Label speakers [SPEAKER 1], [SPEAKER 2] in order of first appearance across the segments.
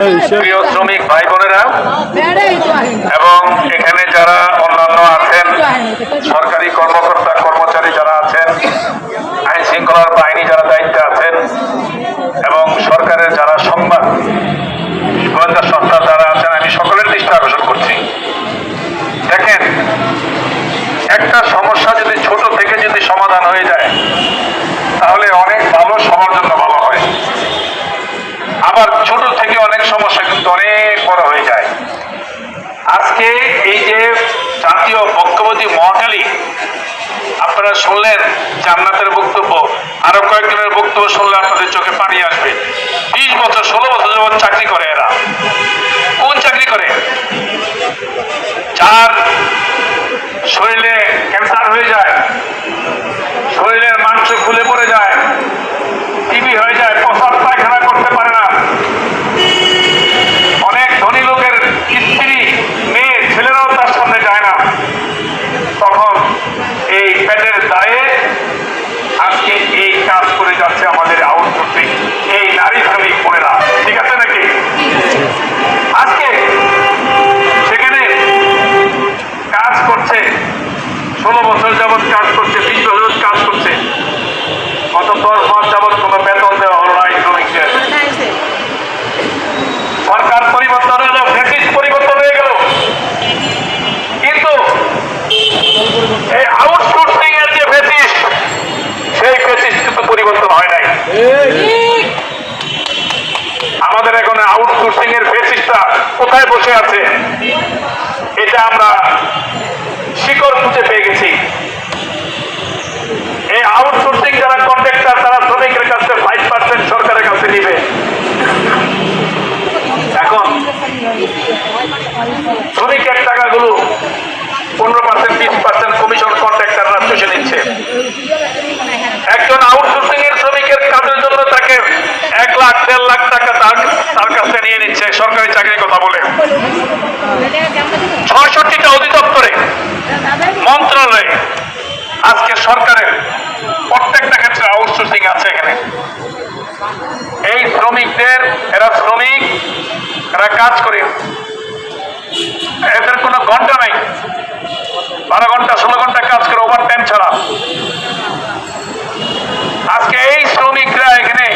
[SPEAKER 1] প্রিয় শ্রমিক ভাই বোনেরা এবং এখানে যারা অন্যান্য আছেন, সরকারি কর্মকর্তা, কর্মচারী যারা আছেন, আইন শৃঙ্খলার বাহিনী যারা দায়িত্বে আছেন, এবং সরকারের যারা সংবাদ, গোয়েন্দা সংস্থা যারা আছেন, আমি সকলের দৃষ্টি আকর্ষণ করছি। দেখেন, একটা সমস্যা যদি ছোট থেকে যদি সমাধান হয়ে যায়, তাহলে অনেক ভালো সবার জন্য আবার ছোট থেকে অনেক সমস্যা কিন্তু অনেক বড় হয়ে যায়। আজকে এই যে জাতীয় বক্তব্যটি মহাকালী আপনারা শুনলেন জান্নাতের বক্তব্য, আরও কয়েকজনের বক্তব্য শুনলে আপনাদের চোখে এর বেসিসটা কোথায় বসে আছে? এটা আমরা শিকড় খুঁজে পেয়ে গেছি। এই আউটসোর্সিং যারা কন্ট্রাক্টর তারা শ্রমিকের কাছে ফাইভ পার্সেন্ট সরকারের কাছে নিবে। এখন শ্রমিকের টাকাগুলো পনেরো পার্সেন্ট বিশ পার্সেন্ট কমিশন কন্ট্রাক্টররা চষে নিচ্ছে একজন আউটসোর্সিং এর শ্রমিকের কাজের জন্য তাকে এক লাখ দেড় লাখ টাকা তার তার কাছে নিয়ে নিচ্ছে সরকারি চাকরির কথা বলে ছয়ষট্টিটা অধিদপ্তরে মন্ত্রণালয়ে আজকে সরকারের প্রত্যেকটা ক্ষেত্রে আউটসোর্সিং আছে এখানে এই শ্রমিকদের এরা শ্রমিক এরা কাজ করে। এদের কোনো ঘণ্টা নাই। বারো ঘণ্টা ষোলো ঘণ্টা কাজ করে ওভার টাইম ছাড়া। আজকে এই শ্রমিকরা এখানে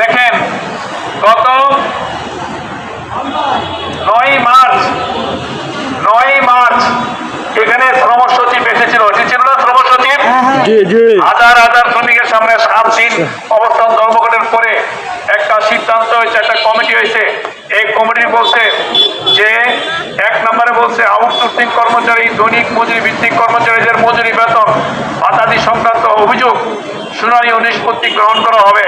[SPEAKER 1] দেখেন গত নয় মার্চ নয় মার্চ এখানে শ্রম সচিব এসেছিল। এসেছিল না শ্রম সচিব
[SPEAKER 2] জি জি।
[SPEAKER 1] হাজার হাজার শ্রমিকের সামনে সাত দিন অবস্থান ধর্মঘটের পরে সিদ্ধান্ত হয়েছে, একটা কমিটি হয়েছে। এই কমিটি বলছে যে, এক নম্বরে বলছে আউটসোর্সিং কর্মচারী, দৈনিক মজুরি ভিত্তিক কর্মচারীদের মজুরি বেতন ভাতাদি সংক্রান্ত অভিযোগ, শুনানি ও নিষ্পত্তি গ্রহণ করা হবে।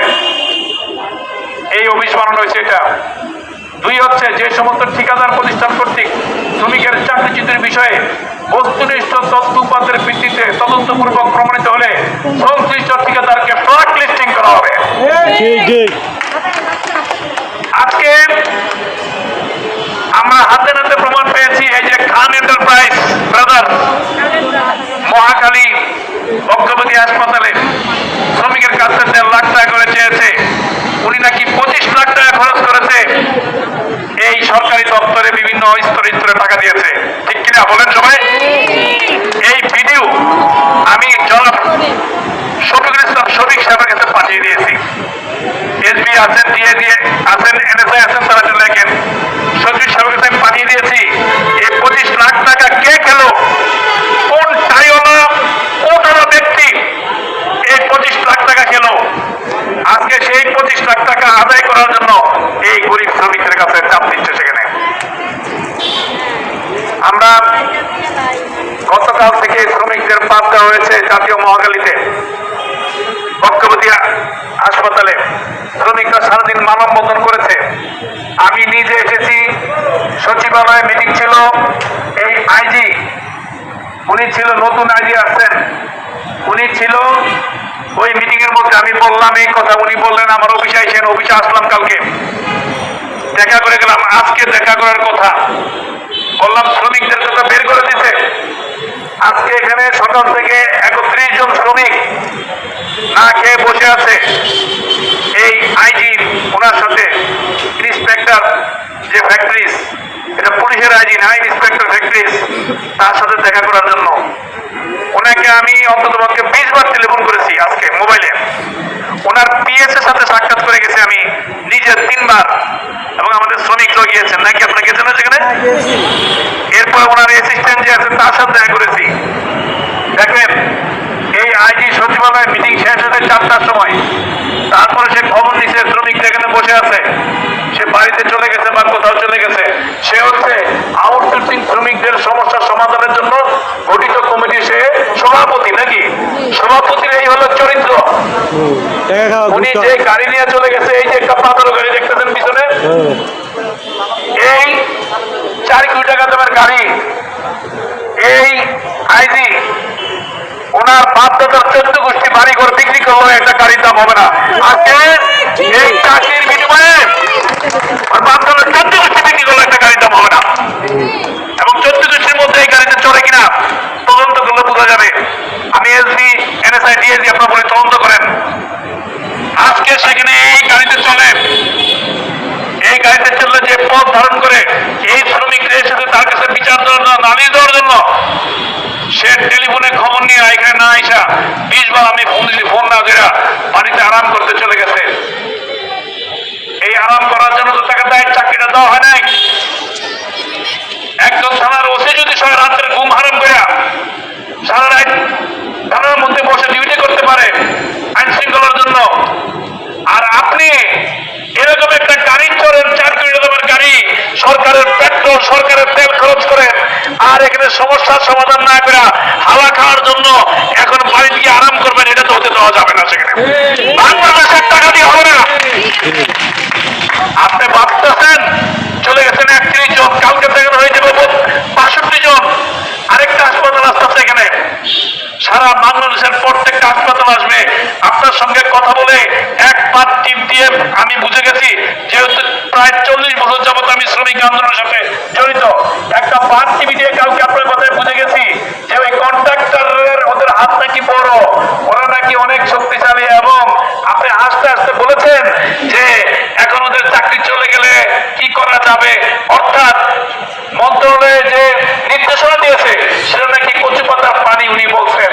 [SPEAKER 1] এই বানানো হয়েছে এটা। দুই হচ্ছে, যে সমস্ত ঠিকাদার প্রতিষ্ঠান কর্তৃক শ্রমিকের চাকরিচ্যুতির বিষয়ে বস্তুনিষ্ঠ তথ্য উপাত্তের ভিত্তিতে তদন্তপূর্বক প্রমাণিত হলে সংশ্লিষ্ট ঠিকাদারকে ব্ল্যাক লিস্টিং করা হবে। আজকে আমরা হাতে নাতে প্রমাণ পেয়েছি, এই যে খান এন্টারপ্রাইজ, ব্রাদার মহাকালী অগ্রগতি হাসপাতালে শ্রমিকের কাছে দেড় লাখ টাকা করে চেয়েছে। উনি নাকি পঁচিশ লাখ টাকা খরচ করেছে। এই সরকারি দপ্তরে বিভিন্ন স্তরে স্তরে টাকা দিয়েছে। ঠিক কিনা বলেন সবাই? সচিবালয়ে মিটিং ছিল, এই আইজি উনি ছিল, নতুন আইজি আসছেন। উনি ছিল, ওই মিটিং এর মধ্যে আমি বললাম এই কথা, উনি বললেন, আমার অফিসে আইসেন, অফিসে আসলাম কালকে। দেখা করে গেলাম, আজকে দেখা করার কথা। বললাম, শ্রমিকদের কথা বের করে দিতে আজকে এখানে সকাল থেকে একত্রিশ জন শ্রমিক না খেয়ে বসে আছে এই আইজি ওনার সাথে ইন্সপেক্টর সেক্টর যে ফ্যাক্টরিজ এটা পুলিশের আইজি না ইন্সপেক্টর ফ্যাক্টরিজ তার সাথে দেখা করার জন্য। ওনাকে আমি অন্তত পক্ষে বিশ বার টেলিফোন করেছি আজকে মোবাইলে ওনার পিএস এর সাথে সাক্ষাৎ করে গেছি আমি নিজে তিনবার। এবং আমাদের শ্রমিকরাও গিয়েছেন নাকি আপনার গেছেন সেখানে? এরপর ওনার অ্যাসিস্ট্যান্ট যে আছেন, তার সাথে দেখা করেছি। দেখেন, এই আইজি সচিবালয় মিটিং শেষ হতে চারটার সময়। তারপরে সে খবর নিচ্ছে শ্রমিক যেখানে বসে আছে। বাড়িতে চলে গেছে বা কোথাও চলে গেছে সে হচ্ছে আউটসোর্সিং শ্রমিকদের সমস্যার সমাধানের জন্য গঠিত কমিটি সে সভাপতি নাকি? সভাপতির এই হলো চরিত্র। উনি যে গাড়ি নিয়ে চলে গেছে এই যে একটা পাথর গাড়ি দেখতেছেন পিছনে। এই চার কোটি টাকা দামের গাড়ি এই আইজি ওনার বাপ দাদার চোদ্দ গোষ্ঠী বাড়ি ঘর বিক্রি করল একটা গাড়ির দাম হবে না। আজকে এই চাকরির বিনিময়ে আর বাপ দাদার চোদ্দ গোষ্ঠী বিক্রি করল একটা গাড়ির দাম হবে না এবং চোদ্দ গোষ্ঠীর মধ্যে এই গাড়িতে চলে কিনা তদন্ত করলে বোঝা যাবে আমি এসবি এনএসআই ডিএসি আপনার বলে তদন্ত করেন আজকে সেখানে এই গাড়িতে চলে এই গাড়িতে চললে যে পথ ধারণ করে এই শ্রমিকরা এসেছে তার কাছে দেওয়ার জন্য সে টেলিফোনে খবর নিয়ে এখানে না আইসা বিশ বার আমি ফোন ফোন না বাড়িতে আরাম করতে চলে গেছে। এই আরাম করার জন্য তো তাকে দায়ের চাকরিটা দেওয়া হয় নাই। একজন থানার ওসি যদি সারা রাত্রে ঘুম হারাম করে সারা রাত থানার মধ্যে বসে ডিউটি করতে পারে আইন শৃঙ্খলার জন্য। আর আপনি এরকম একটা গাড়ি চড়েন চার কোটি টাকার গাড়ি সরকারের পেট্রোল, সরকারের তেল আর এখানে সমস্যার সমাধান না করে হাওয়া খাওয়ার জন্য এখন বাড়ি গিয়ে আরাম করবেন এটা তো হতে দেওয়া যাবে না সেখানে। বাংলাদেশের টাকা দিয়ে হবে না আপনি ভাবতেছেন চলে গেছেন একত্রিশ জন কালকে থেকে হয়ে যাবে বাষট্টি জন আরেকটা হাসপাতাল আসতেছে এখানে সারা বাংলাদেশের প্রত্যেকটা হাসপাতাল আসবে আপনার সঙ্গে কথা বলে এক পাত টিপ দিয়ে আমি বুঝে গেছি যেহেতু প্রায় চল্লিশ বছর যাবত আমি শ্রমিক আন্দোলনের সাথে জড়িত একটা পাত টিভি দিয়ে কালকে আপনার কথায় বুঝে গেছি যে ওই কন্ট্রাক্টরের ওদের হাত নাকি বড়। ওরা নাকি অনেক শক্তিশালী এবং আপনি আস্তে আস্তে বলেছেন যে এখন ওদের চাকরি চলে গেলে কি করা যাবে? অর্থাৎ মন্ত্রণালয়ে যে নির্দেশনা দিয়েছে, সেটা নাকি কচু পাতার পানি উনি বলছেন।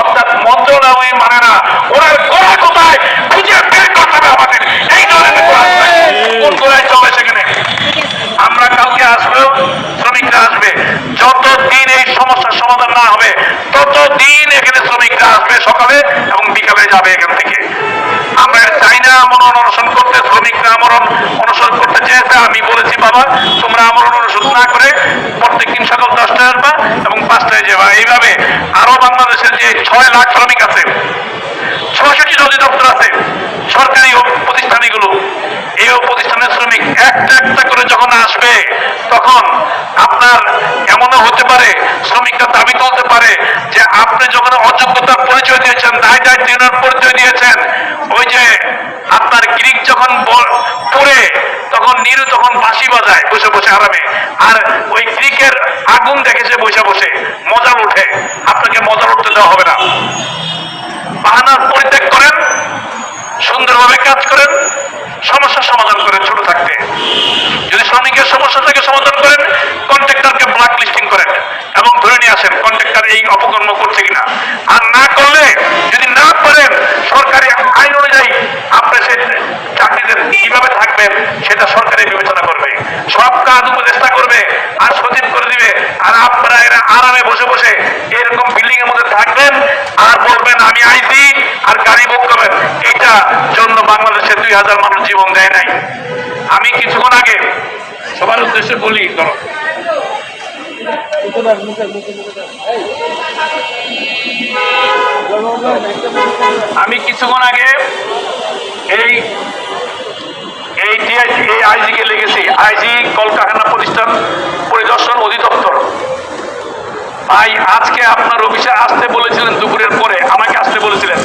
[SPEAKER 1] অর্থাৎ মন্ত্রণালয় মানে না, ওনার গলা কোথায় খুঁজে বের করতে হবে আমাদের এই ধরনের গোড়া কোথায়? কোন গোড়ায় চলে সেখানে আমরা কালকে আসব শ্রমিকরা আসবে যতদিন এই সমস্যার সমাধান না হবে ততদিন এখানে শ্রমিকরা আসবে সকালে এবং বিকালে যাবে এখান থেকে। আমরা চাই না আমরণ অনশন করতে, শ্রমিকরা আমরণ অনশন করতে চেয়েছে, আমি বলেছি, বাবা, তোমরা আমরণ অনুসরণ না করে প্রত্যেক দিন সকাল দশটায় আসবা এবং পাঁচটায় যাবা। এইভাবে আরও বাংলাদেশের যে ছয় লাখ শ্রমিক আছে ছষট্টি অধিদপ্তর আছে সরকারি ও প্রতিষ্ঠানগুলো এই প্রতিষ্ঠানের শ্রমিক একটা একটা করে যখন আসবে, তখন আপনার এমনও হতে পারে, শ্রমিকরা দাবি তুলতে পারে যে আপনি যখন অযোগ্যতার পরিচয় দিয়েছেন, দায় দায়িত্বের পরিচয় দিয়েছেন, ওই যে আপনার গ্রিক যখন পুড়ে, তখন নিরু তখন বাঁশি বাজায় বসে বসে আরামে। আর ওই গ্রিকের আগুন দেখেছে বসে বসে মজা উঠে। আপনাকে মজা উঠতে দেওয়া হবে না। বাহানা পরিত্যাগ করেন, সুন্দরভাবে কাজ করেন সমস্যার সমাধান করেন ছোট থাকতে। যদি শ্রমিকের সমস্যা থেকে সমাধান করেন, কন্ট্রাক্টরকে ব্ল্যাক লিস্টিং করেন এবং ধরে নিয়ে আসেন কন্ট্রাক্টর এই অপকর্ম করছে কিনা। আর না করলে, যদি না পারেন সরকারি আইন অনুযায়ী আপনি সে চাকরিতে কীভাবে থাকবেন, সেটা সরকারি বিবেচনা করবে। সব কাজ উপদেষ্টা করবে, আর সচিব করে দিবে, আর আপনারা এরা আরামে বসে বসে এরকম বিল্ডিং এর মধ্যে থাকবেন, আর বলবেন, আমি আইসি আর গাড়ি বুক করবেন। এটা জন্য বাংলাদেশে দুই হাজার জীবন দেয় নাই। আমি কিছুক্ষণ আগে সবার উদ্দেশ্যে বলি, ধরো। আমি কিছুক্ষণ আগে এই এই এই আইজি কে লিখেছি। আইজি কলকারখানা প্রতিষ্ঠান পরিদর্শন অধিদপ্তর। ভাই, আজকে আপনার অফিসে আসতে বলেছিলেন দুপুরের পরে, আমাকে আসতে বলেছিলেন।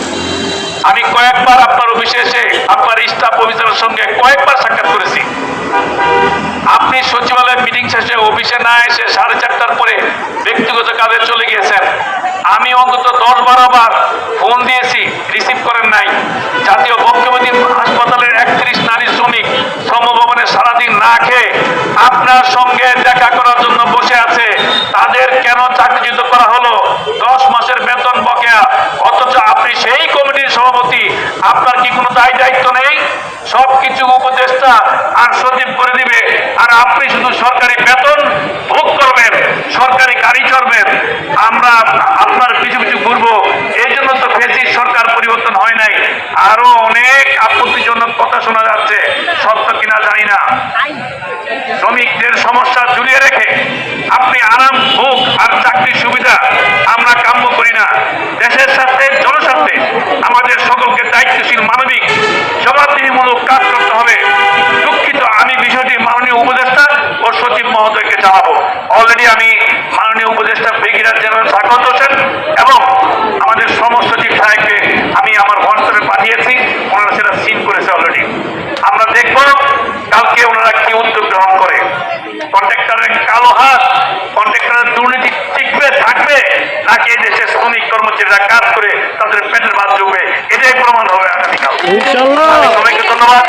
[SPEAKER 1] আমি কয়েকবার আপনার অফিসে এসে আপনার স্টাফ অফিসারের সঙ্গে কয়েকবার সাক্ষাৎ করেছি। আপনি সচিবালয় মিটিং শেষে অফিসে না এসে সাড়ে চারটার পরে ব্যক্তিগত কাজে চলে গিয়েছেন। আমি অন্তত দশ বারো বার ফোন দিয়েছি রিসিভ করেন নাই। জাতীয় বক্ষবতী হাসপাতালের একত্রিশ নারী শ্রমিক শ্রমভবনে সারাদিন না খেয়ে আপনার সঙ্গে দেখা করার জন্য বসে আছে। তাদের কেন চাকরিচ্যুত করা হলো? দশ মাসের বেতন বকেয়া। অথচ আপনি সেই সভাপতি আপনার কি কোনো দায় দায়িত্ব নেই? সবকিছু উপদেষ্টা আর সচিব করে দিবে। আর আপনি শুধু সরকারি বেতন ভোগ করবেন, সরকারি গাড়ি চড়বেন আমরা আপনার পিছু পিছু ঘুরবো। এই জন্য তো ফেসিস সরকার পরিবর্তন হয় নাই। আরও অনেক আপত্তিজনক কথা শোনা যাচ্ছে। সত্য কিনা জানি না। শ্রমিকদের সমস্যা ঝুলিয়ে রেখে আপনি আরাম, ভোগ আর চাকরির সুবিধা আমরা কাম্য করি না। দেশের স্বার্থে, জনস্বার্থে আমাদের সকলকে দায়িত্বশীল, মানবিক জবাবদিহিমূলক কাজ করতে হবে। দুঃখিত, আমি বিষয়টি মাননীয় উপদেষ্টা ও সচিব মহোদয়কে জানাব। অলরেডি আমি মাননীয় উপদেষ্টা ব্রিগেডিয়ার জেনারেল সাকত হোসেন এবং আমাদের সমস্ত সচিব সাহেবকে আমি আমার হোয়াটসঅ্যাপে পাঠিয়েছি ওনারা সেটা সিন করেছে অলরেডি আমরা দেখব কালকে ওনারা কি উদ্যোগ গ্রহণ করে কন্ট্রাক্টরের কালো হাত কন্ট্রাক্টরের দুর্নীতি টিকবে থাকবে নাকি এই দেশের শ্রমিক কর্মচারীরা কাজ করে তাদের পেটের ভাত জুবে এটাই প্রমাণ হবে আগামীকাল। সবাইকে ধন্যবাদ।